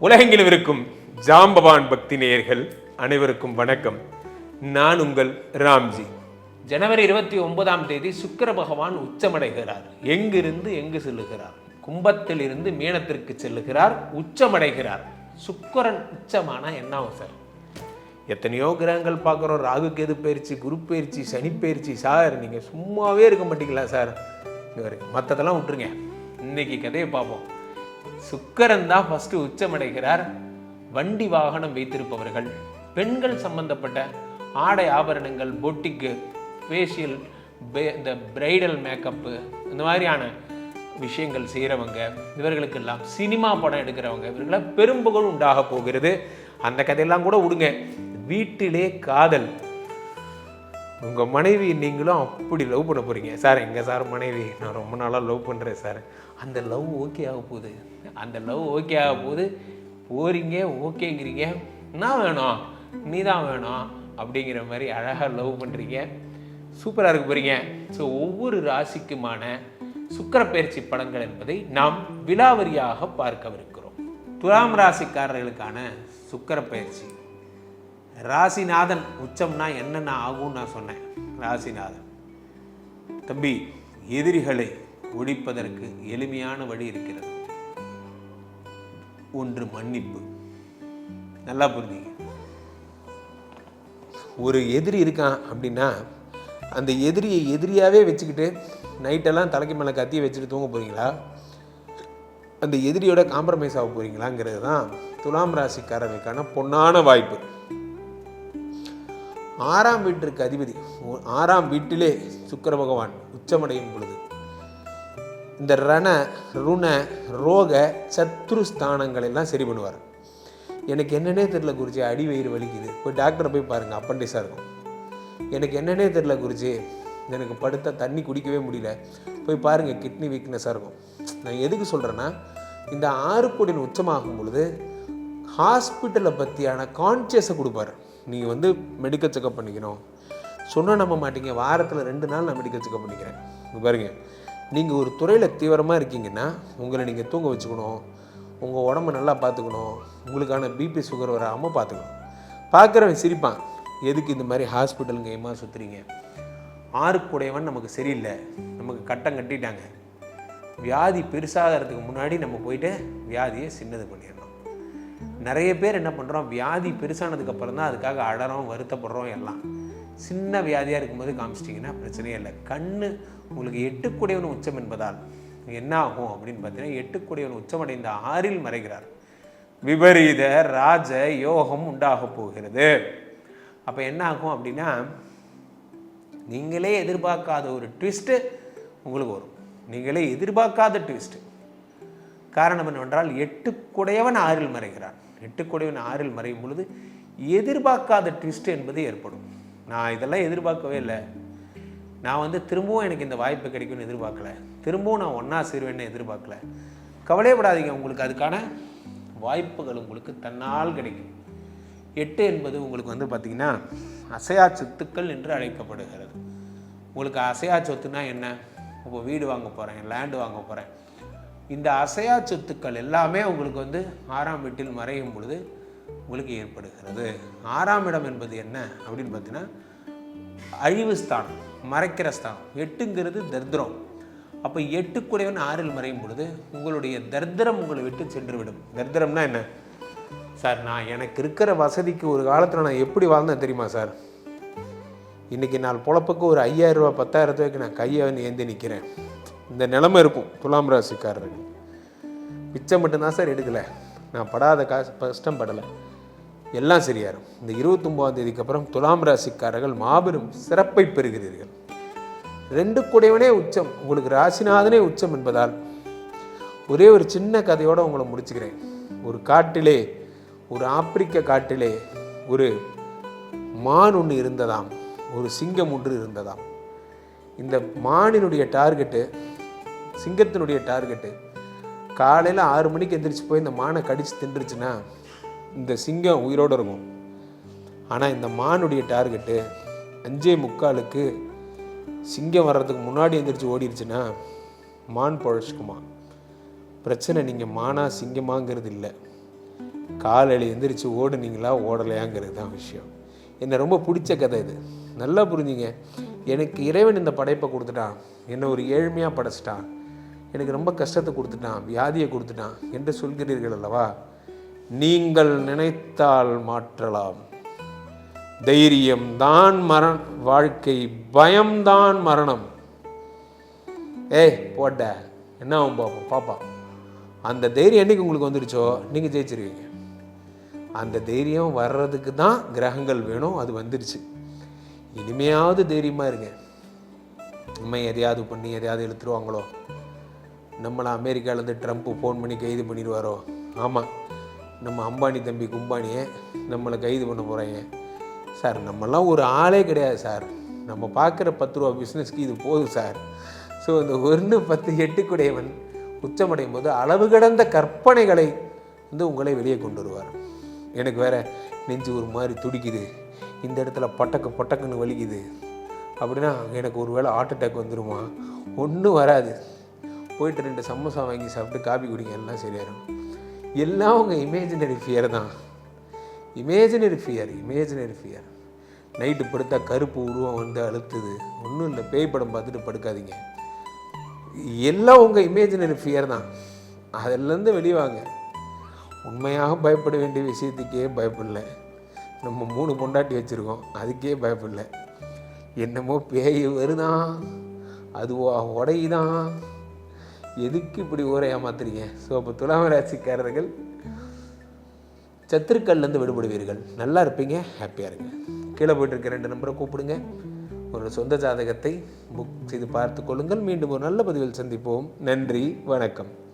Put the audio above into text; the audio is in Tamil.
உலகெங்கிலும் இருக்கும் ஜாம்பவான் பக்தி நேயர்கள் அனைவருக்கும் வணக்கம். நான் உங்கள் ராம்ஜி. ஜனவரி இருபத்தி ஒன்பதாம் தேதி சுக்கிர பகவான் உச்சமடைகிறார். எங்கிருந்து எங்கு செல்லுகிறார்? கும்பத்தில் இருந்து மீனத்திற்கு செல்லுகிறார் உச்சமடைகிறார். சுக்கரன் உச்சமானா என்ன ஆகும் சார் எத்தனையோ கிரகங்கள் பார்க்குறோம். ராகு கேது பயிற்சி குரு பயிற்சி சனி பயிற்சி. சார் நீங்கள் சும்மாவே இருக்க மாட்டீங்களா சார்? மற்றதெல்லாம் விட்டுருங்க. இன்னைக்கு கதையை பார்ப்போம். சுக்கரன் தான் ஃபஸ்ட்டு உச்சமடைகிறார். வண்டி வாகனம் வைத்திருப்பவர்கள் பெண்கள் சம்பந்தப்பட்ட ஆடை ஆபரணங்கள் பொட்டிக்கு ஃபேஷியல் இந்த பிரைடல் மேக்கப்பு இந்த மாதிரியான விஷயங்கள் செய்கிறவங்க இவர்களுக்கெல்லாம் சினிமா படம் எடுக்கிறவங்க இவர்களை பெரும்புகழ் உண்டாக போகிறது. அந்த கதையெல்லாம் கூட விடுங்க. வீட்டிலே காதல் உங்கள் மனைவி நீங்களும் அப்படி லவ் பண்ண போகிறீங்க சார் எங்கள் சார் மனைவி நான் ரொம்ப நாளாக லவ் பண்ணுறேன் சார். அந்த லவ் ஓகே ஆக போகுது. அந்த லவ் ஓகே ஆக போகுது. போறீங்க ஓகேங்கிறீங்க. என்ன வேணும் நீ தான் வேணும் அப்படிங்கிற மாதிரி அழகாக லவ் பண்ணுறீங்க சூப்பராக இருக்க போகிறீங்க ஸோ ஒவ்வொரு ராசிக்குமான சுக்கரப்பயிற்சி பயிற்சி என்பதை நாம் விலாவரியாக பார்க்கவிருக்கிறோம். துலாம் ராசிக்காரர்களுக்கான சுக்கரப்பயிற்சி பயிற்சி. ராசிநாதன் உச்சம்னா என்னென்ன ஆகும்னு நான் சொன்னேன். ராசிநாதன். தம்பி எதிரிகளை ஒழிப்பதற்கு எளிமையான வழி இருக்கிறது. ஒன்று மன்னிப்பு. நல்லா புரிஞ்சுங்க. ஒரு எதிரி இருக்கான் அப்படின்னா அந்த எதிரியை எதிரியாகவே வச்சுக்கிட்டு நைட்டெல்லாம் தலைக்கு மேலே கத்தியை வச்சுட்டு தூங்க போகிறீங்களா அந்த எதிரியோட காம்ப்ரமைஸ் ஆக போகிறீங்களாங்கிறது தான் துலாம் ராசிக்காரர்களுக்கான பொன்னான வாய்ப்பு. ஆறாம் வீட்டிற்கு அதிபதி. ஓ- ஆறாம் வீட்டிலே சுக்கர பகவான் உச்சமடையும் பொழுது. இந்த ரண ருண ரோக சத்ரு ஸ்தானங்களெல்லாம் சரி பண்ணுவார். எனக்கு என்னன்னே தெரில குருஜி அடி வயிறு வலிக்குது. போய் டாக்டரை போய் பாருங்கள் அப்பண்டிஸாக இருக்கும். எனக்கு என்னன்னே தெரில குருஜி எனக்கு படுத்த தண்ணி குடிக்கவே முடியல. போய் பாருங்கள் கிட்னி வீக்னஸாக இருக்கும். நான் எதுக்கு சொல்கிறேன்னா இந்த ஆறு கோடியின் உச்சமாகும் பொழுது ஹாஸ்பிட்டலை பற்றியான கான்சியஸை கொடுப்பாரு. நீங்கள் வந்து மெடிக்கல் செக்கப் பண்ணிக்கணும். சொன்னால் நம்ப மாட்டீங்க. வாரத்தில் ரெண்டு நாள் நான் மெடிக்கல் செக்கப் பண்ணிக்கிறேன். இங்க பாருங்க. நீங்கள் ஒரு துறையில் தீவிரமாக இருக்கீங்கன்னா உங்களை நீங்கள் தூங்க வச்சுக்கணும். உங்கள் உடம்ப நல்லா பார்த்துக்கணும். உங்களுக்கான பிபி சுகர் வராமல் பார்த்துக்கணும். பார்க்குறவன் சிரிப்பான். எதுக்கு இந்த மாதிரி ஹாஸ்பிட்டலுங்க ஏமா சுற்றுறீங்க ஆறுக்குடையவன் நமக்கு சரியில்லை. நமக்கு கட்டம் கட்டிட்டாங்க. வியாதி பெருசாகிறதுக்கு முன்னாடி நம்ம போயிட்டு வியாதியை சின்னது பண்ணிடணும். நிறைய பேர் என்ன பண்ணுறோம் வியாதி பெருசானதுக்கப்புறம் தான் அதுக்காக அடறோம் வருத்தப்படுறோம் எல்லாம். சின்ன வியாதியாக இருக்கும்போது காமிச்சிட்டிங்கன்னா பிரச்சனையே இல்லை. கண்ணு உங்களுக்கு எட்டுக்குடையவன் உச்சம் என்பதால் என்ன ஆகும் அப்படின்னு பார்த்தீங்கன்னா எட்டுக்குடையவன் உச்சமடைந்த ஆறில் மறைகிறார். விபரீத ராஜ யோகம் உண்டாக போகிறது. அப்போ என்ன ஆகும் அப்படின்னா நீங்களே எதிர்பார்க்காத ஒரு ட்விஸ்ட்டு உங்களுக்கு வரும். நீங்களே எதிர்பார்க்காத ட்விஸ்ட்டு காரணம் என்னவென்றால் எட்டுக்குடையவன் ஆறில் மறைகிறான். எட்டுக்குடையவன் ஆறில் மறையும் பொழுது எதிர்பார்க்காத ட்விஸ்ட் என்பது ஏற்படும். நான் இதெல்லாம் எதிர்பார்க்கவே இல்லை. நான் வந்து திரும்பவும் எனக்கு இந்த வாய்ப்பு கிடைக்கும்னு எதிர்பார்க்கல. திரும்பவும் நான் ஒன்றா சேருவேன்னு எதிர்பார்க்கல. கவலையப்படாதீங்க. உங்களுக்கு அதுக்கான வாய்ப்புகள் உங்களுக்கு தன்னால் கிடைக்கும். எட்டு என்பது உங்களுக்கு வந்து பார்த்திங்கன்னா அசையா சொத்துக்கள் என்று அழைக்கப்படுகிறது. உங்களுக்கு அசையா சொத்துனா என்ன? இப்போ வீடு வாங்க போகிறேன் லேண்டு வாங்க போகிறேன் இந்த அசையா சொத்துக்கள் எல்லாமே உங்களுக்கு வந்து ஆறாம் வீட்டில் மறையும் பொழுது உங்களுக்கு ஏற்படுகிறது. ஆறாம் இடம் என்பது என்ன அப்படின்னு பார்த்தீங்கன்னா அழிவு ஸ்தானம் மறைக்கிற ஸ்தானம். எட்டுங்கிறது தர்திரம் அப்போ எட்டுக்குடையவன் ஆறில் மறையும் பொழுது உங்களுடைய தர்திரம் உங்களை விட்டு சென்று விடும் தர்திரம்னா என்ன? சார் நான் எனக்கு இருக்கிற வசதிக்கு ஒரு காலத்தில் நான் எப்படி வாழ்ந்தேன் தெரியுமா சார்? இன்றைக்கி நான் பொழப்புக்கு ஒரு ஐயாயிரரூபா ரூபா பத்தாயிரம் நான் கையை ஏந்தி நிற்கிறேன் இந்த நிலைமை இருக்கும் துலாம் ராசிக்காரருக்கு. மிச்சம் மட்டும்தான் சார் எடுக்கலை. நான் படாத காசு கஷ்டம் படலை. எல்லாம் சரியாயிரும். இந்த இருபத்தொம்போதாம் தேதிக்கு அப்புறம் துலாம் ராசிக்காரர்கள் மாபெரும் சிறப்பை பெறுகிறீர்கள். ரெண்டு கூடையவனே உச்சம். உங்களுக்கு ராசிநாதனே உச்சம் என்பதால் ஒரே ஒரு சின்ன கதையோட உங்களை முடிச்சுக்கிறேன். ஒரு காட்டிலே ஒரு ஆப்பிரிக்க காட்டிலே ஒரு மான் ஒன்று இருந்ததாம். ஒரு சிங்கம் ஒன்று இருந்ததாம். இந்த மானினுடைய டார்கெட்டு சிங்கத்தினுடைய டார்கெட்டு காலையில் ஆறு மணிக்கு எந்திரிச்சு போய் இந்த மானை கடித்து தின்றுச்சுன்னா இந்த சிங்கம் உயிரோடு இருக்கும். ஆனால் இந்த மானுடைய டார்கெட்டு அஞ்சே முக்காலுக்கு சிங்கம் வர்றதுக்கு முன்னாடி எந்திரிச்சு ஓடிடுச்சுன்னா மான் பழச்சிக்குமா. பிரச்சனை நீங்கள் மானா சிங்கமாங்கிறது இல்லை. காலையில் எந்திரிச்சு ஓடுனீங்களா ஓடலையாங்கிறது தான் விஷயம். என்னை ரொம்ப பிடிச்ச கதை இது. நல்லா புரிஞ்சுங்க. எனக்கு இறைவன் இந்த படைப்பை கொடுத்துட்டான். என்னை ஒரு ஏழ்மையாக படைச்சிட்டான். எனக்கு ரொம்ப கஷ்டத்தை கொடுத்துட்டான் வியாதியை கொடுத்துட்டான் என்று சொல்கிறீர்கள் அல்லவா? நீங்கள் நினைத்தால் மாற்றலாம். தைரியம் தான் மரண வாழ்க்கை பயம்தான் மரணம். ஏய் போட்ட என்ன ஆகும் பார்ப்போம் பாப்பா அந்த தைரியம் என்னைக்கு உங்களுக்கு வந்துருச்சோ நீங்கள் ஜெயிச்சிருவீங்க. அந்த தைரியம் வர்றதுக்கு தான் கிரகங்கள் வேணும் அது வந்துருச்சு. இனிமையாவது தைரியமாக இருங்க. நம்ம எதையாவது பண்ணி எதையாவது எழுத்துருவாங்களோ நம்மளை அமெரிக்காவிலேருந்து ட்ரம்ப்பு ஃபோன் பண்ணி கைது பண்ணிடுவாரோ? ஆமாம் நம்ம அம்பானி தம்பி கும்பானியை நம்மளை கைது பண்ண போகிறாங்க சார் நம்மலாம் ஒரு ஆளே கிடையாது சார். நம்ம பார்க்குற பத்து ரூபா பிஸ்னஸ்க்கு இது போதும் சார். ஸோ இந்த ஒன்று பத்து எட்டுக்குடையவன் உச்சமடையும் போது அளவு கடந்த கற்பனைகளை வந்து உங்களை வெளியே கொண்டு வருவார். எனக்கு வேற நெஞ்சு ஒரு மாதிரி துடிக்குது. இந்த இடத்துல பட்டக்கு பட்டக்குன்னு வலிக்குது. அப்படின்னா எனக்கு ஒரு வேளை ஹார்ட் அட்டாக் வந்துடுமா ஒன்றும் வராது. போயிட்டு ரெண்டு சமோசா வாங்கி சாப்பிட்டு காபி குடிங்க எல்லாம் சரியாயிரும் எல்லாம் உங்கள் இமேஜினரி ஃபியர் தான். Imaginary fear imaginary fear night படுத்தா கருப்பு உருவம் வந்து அழுத்துது. ஒன்றும் இல்லை பேய் படம் பார்த்துட்டு படுக்காதீங்க. எல்லாம் உங்கள் இமேஜினரி ஃபியர் தான். அதிலேருந்து வெளிவாங்க உண்மையாக பயப்பட வேண்டிய விஷயத்துக்கே பயப்படல நம்ம மூணு பொண்டாட்டி வச்சுருக்கோம். அதுக்கே பயப்படல என்னமோ பேய் வருதான். அதுவா உடையுதான் எதுக்கு இப்படி ஊரை ஏமாத்துறீங்க? ஸோ அப்போ துலாம ராசிக்காரர்கள் சத்துருக்கள்லேருந்து விடுபடுவீர்கள். நல்லா இருப்பீங்க ஹாப்பியாக இருங்க. கீழே போயிட்டு இருக்க ரெண்டு நம்பரை கூப்பிடுங்க. ஒரு சொந்த ஜாதகத்தை புக் செய்து பார்த்து கொள்ளுங்கள். மீண்டும் ஒரு நல்ல பதிவில் சந்திப்போம். நன்றி வணக்கம்.